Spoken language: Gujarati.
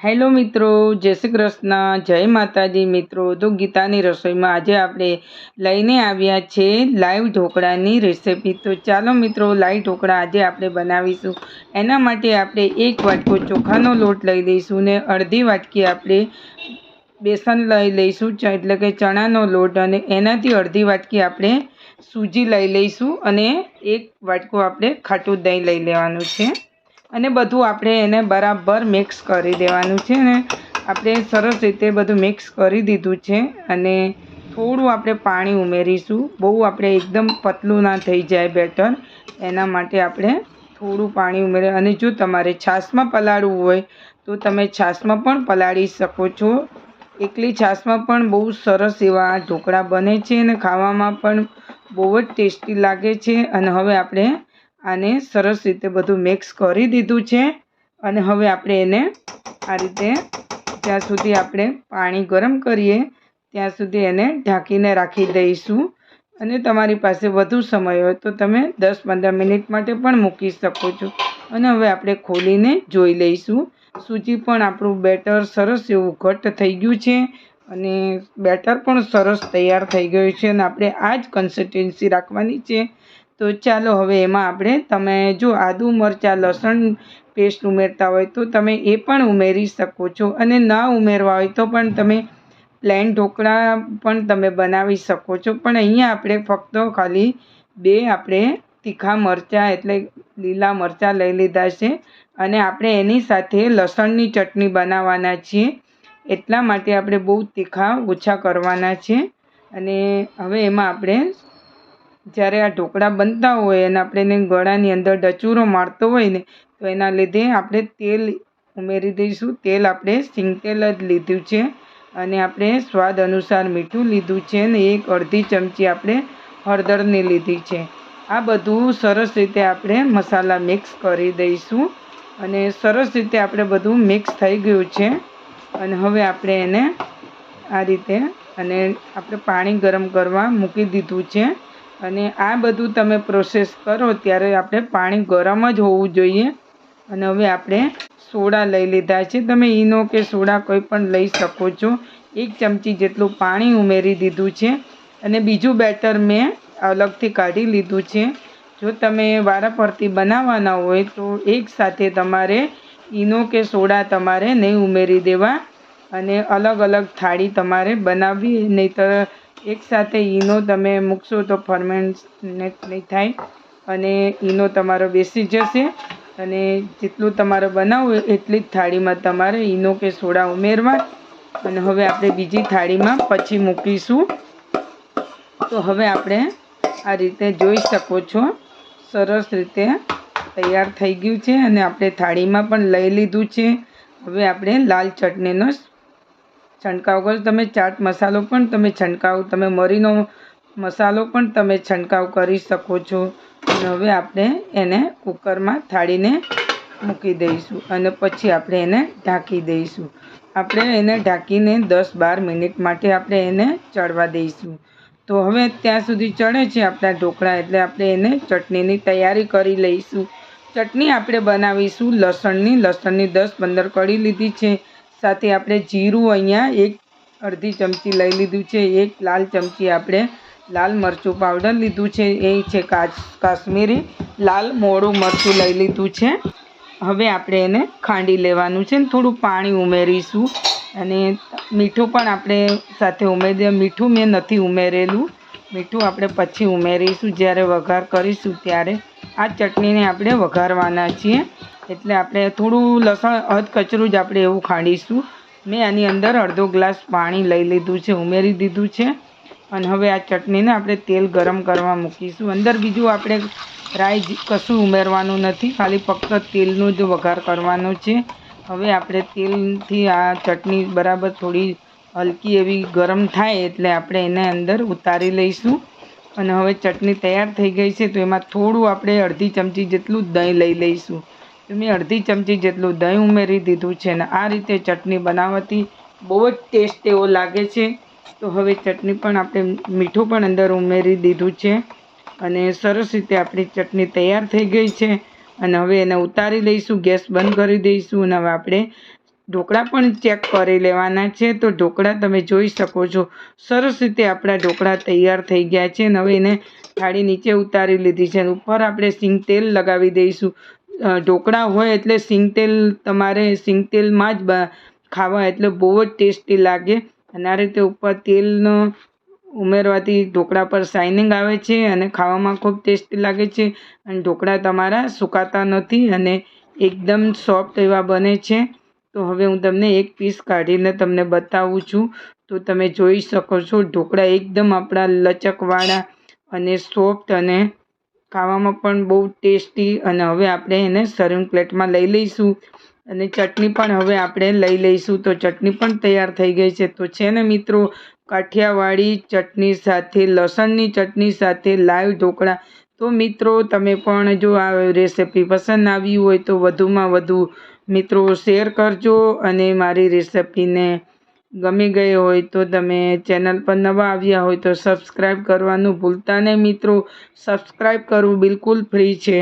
હેલો મિત્રો, જય શ્રી કૃષ્ણ, જય માતાજી મિત્રો. તો ગીતાની રસોઈમાં આજે આપણે લઈને આવ્યા છે લાઈવ ઢોકળાની રેસીપી. તો ચાલો મિત્રો, લાઈવ ઢોકળા આજે આપણે બનાવીશું. એના માટે આપણે એક વાટકો ચોખાનો લોટ લઈ લઈશું ને અડધી વાટકી આપણે બેસન લઈ લઈશું એટલે કે ચણાનો લોટ. અને એનાથી અડધી વાટકી આપણે સૂજી લઈ લઈશું અને એક વાટકો આપણે ખાટું દહીં લઈ લેવાનું છે. અને બધું આપણે એને બરાબર મિક્સ કરી દેવાનું છે ને. આપણે સરસ રીતે બધું મિક્સ કરી દીધું છે અને થોડું આપણે પાણી ઉમેરીશું. બહુ આપણે એકદમ પતલું ના થઈ જાય બેટર. એના માટે આપણે થોડું પાણી ઉમેરે અને જો તમારે છાશમાં પલાળવું હોય, તો તમે છાશમાં પણ પલાળી શકો છો. એકલી છાશમાં પણ બહુ સરસ એવા ઢોકળા બને છે અને ખાવામાં પણ બહુ જ ટેસ્ટી લાગે છે. અને હવે આપણે આને સરસ રીતે બધું મિક્સ કરી દીધું છે. અને હવે આપણે એને આ રીતે જ્યાં સુધી આપણે પાણી ગરમ કરીએ, ત્યાં સુધી એને ઢાંકીને રાખી દઈશું. અને તમારી પાસે વધુ સમય હોય તો તમે દસ પંદર મિનિટ માટે પણ મૂકી શકો છો. અને હવે આપણે ખોલીને જોઈ લઈશું. સૂજી પણ આપણું બેટર સરસ એવું ઘટ્ટ થઈ ગયું છે. અને બેટર પણ સરસ તૈયાર થઈ ગયું છે. અને આપણે આ જ કન્સિસ્ટન્સી રાખવાની છે. તો ચાલો હવે એમાં આપણે, તમે જો આદુ, મરચાં, લસણ પેસ્ટ ઉમેરતા હોય તો તમે એ પણ ઉમેરી શકો છો. અને ના ઉમેરવા હોય તો પણ તમે પ્લેન ઢોકળા પણ તમે બનાવી શકો છો. પણ અહીંયા આપણે ફક્ત ખાલી બે આપણે તીખા મરચાં એટલે લીલા મરચાં લઈ લીધા છે. અને આપણે એની સાથે લસણની ચટણી બનાવવાના છીએ. એટલા માટે આપણે બહુ તીખા ઓછા કરવાના છે. અને હવે એમાં આપણે જ્યારે આ ઢોકળા બનતા હોય અને આપણે એને ગળાની અંદર ડચૂરો મારતો હોય ને, તો એના લીધે આપણે તેલ ઉમેરી દઈશું. તેલ આપણે સિંગ તેલ જ લીધું છે અને આપણે સ્વાદ અનુસાર મીઠું લીધું છે ને એક અડધી ચમચી આપણે હળદરની લીધી છે. આ બધું સરસ રીતે આપણે મસાલા મિક્સ કરી દઈશું અને સરસ રીતે આપણે બધું મિક્સ થઈ ગયું છે અને હવે આપણે એને આ રીતે અને આપણે પાણી ગરમ કરવા મૂકી દીધું છે. અને આ બધું તમે પ્રોસેસ કરો ત્યારે આપણે પાણી ગરમ જ હોવું જોઈએ. અને હવે આપણે સોડા લઈ લીધા છે. તમે ઈનો કે સોડા કોઈ પણ લઈ શકો છો. એક ચમચી જેટલું પાણી ઉમેરી દીધું છે. અને બીજું બેટર મેં અલગથી કાઢી લીધું છે. જો તમે વારાફરતી બનાવવાના હોય તો એકસાથે તમારે ઈનો કે સોડા તમારે નહીં ઉમેરી દેવા. અને અલગ અલગ થાળી તમારે બનાવવી, નહીંતર એકસાથે ઈનો તમે મૂકશો તો ફર્મેન્ટ નહીં થાય અને ઈનો તમારો બેસી જશે અને જેટલું તમારે બનાવવું એટલી જ થાળીમાં તમારે ઈનો કે સોડા ઉમેરવા. અને હવે આપણે બીજી થાળીમાં પછી મૂકીશું. તો હવે આપણે આ રીતે જોઈ શકો છો. સરસ રીતે તૈયાર થઈ ગયું છે અને આપણે થાળીમાં પણ લઈ લીધું છે. હવે આપણે લાલ ચટણીનો છંટકાવ કરો. તમે ચાટ મસાલો પણ તમે છંટકાવ, તમે મરીનો મસાલો પણ તમે છંટકાવ કરી શકો છો. અને હવે આપણે એને કુકરમાં થાળીને મૂકી દઈશું અને પછી આપણે એને ઢાંકી દઈશું. આપણે એને ઢાંકીને દસ બાર મિનિટ માટે આપણે એને ચડવા દઈશું. તો હવે ત્યાં સુધી ચડે છે આપણા ઢોકળા, એટલે આપણે એને ચટણીની તૈયારી કરી લઈશું. ચટણી આપણે બનાવીશું લસણની. લસણની દસ પંદર કળી લીધી છે. સાથે આપણે જીરું અહીંયા એક અડધી ચમચી લઈ લીધું છે, એક લાલ ચમચી આપણે લાલ મરચું પાવડર લીધું છે, એ છે કાશ્મીરી લાલ મોળું મરચું લઈ લીધું છે. હવે આપણે એને ખાંડી લેવાનું છે ને થોડું પાણી ઉમેરીશું અને મીઠું પણ આપણે સાથે ઉમેરી દે મીઠું મેં નથી ઉમેરેલું, મીઠું આપણે પછી ઉમેરીશું, જ્યારે વઘાર કરીશું ત્યારે. આ ચટણીને આપણે વઘારવાના છીએ. એટલે આપણે થોડું લસણ અધકચરું જ આપણે એવું ખાંડીશું. મેં આની અંદર અડધો ગ્લાસ પાણી લઈ લીધું છે, ઉમેરી દીધું છે. અને હવે આ ચટણીને આપણે તેલ ગરમ કરવા મૂકીશું. અંદર બીજું આપણે રાઈ કશું ઉમેરવાનું નથી, ખાલી ફક્ત તેલનો જ વઘાર કરવાનો છે. હવે આપણે તેલથી આ ચટણી બરાબર થોડી હલકી એવી ગરમ થાય એટલે આપણે એને અંદર ઉતારી લઈશું. અને હવે ચટણી તૈયાર થઈ ગઈ છે, તો એમાં થોડું આપણે અડધી ચમચી જેટલું દહીં લઈ લઈશું. તો મેં અડધી ચમચી જેટલું દહીં ઉમેરી દીધું છે અને આ રીતે ચટણી બનાવવાથી બહુ જ ટેસ્ટ એવો લાગે છે. તો હવે ચટણી પણ આપણે મીઠું પણ અંદર ઉમેરી દીધું છે અને સરસ રીતે આપણી ચટણી તૈયાર થઈ ગઈ છે. અને હવે એને ઉતારી લઈશું, ગેસ બંધ કરી દઈશું અને હવે આપણે ઢોકળા પણ ચેક કરી લેવાના છે. તો ઢોકળા તમે જોઈ શકો છો. સરસ રીતે આપણા ઢોકળા તૈયાર થઈ ગયા છે અને હવે એને થાળી નીચે ઉતારી લીધી છે ઉપર આપણે સિંગ તેલ લગાવી દઈશું. ઢોકળા હોય એટલે સિંગ તેલ તમારે સિંગ તેલમાં જ ખાવા એટલે બહુ જ ટેસ્ટી લાગે. અને આ રીતે ઉપર તેલનો ઉમેરવાથી ઢોકળા પર શાઇનિંગ આવે છે અને ખાવામાં ખૂબ ટેસ્ટી લાગે છે. અને ઢોકળા તમારા સુકાતા નથી અને એકદમ સોફ્ટ એવા બને છે. તો હવે હું તમને એક પીસ કાઢીને તમને બતાવું છું. તો તમે જોઈ શકો છો, ઢોકળા એકદમ આપણા લચકવાળા અને સોફ્ટ અને ખાવામાં પણ બહુ ટેસ્ટી અને હવે આપણે એને સર્વિંગ પ્લેટમાં લઈ લઈશું. અને ચટણી પણ હવે આપણે લઈ લઈશું. તો ચટણી પણ તૈયાર થઈ ગઈ છે. તો છે ને મિત્રો, કાઠિયાવાડી ચટણી સાથે, લસણની ચટણી સાથે લાઈવ ઢોકળા. તો મિત્રો, તમે પણ જો આ રેસીપી પસંદ આવી હોય તો વધુમાં વધુ મિત્રો શેર કરજો અને મારી રેસિપીને ગમી ગઈ હોય તો તમે ચેનલ પર નવા આવ્યા હોય તો સબસ્ક્રાઈબ કરવાનું ભૂલતા નહીં મિત્રો. સબસ્ક્રાઈબ કરવું બિલકુલ ફ્રી છે.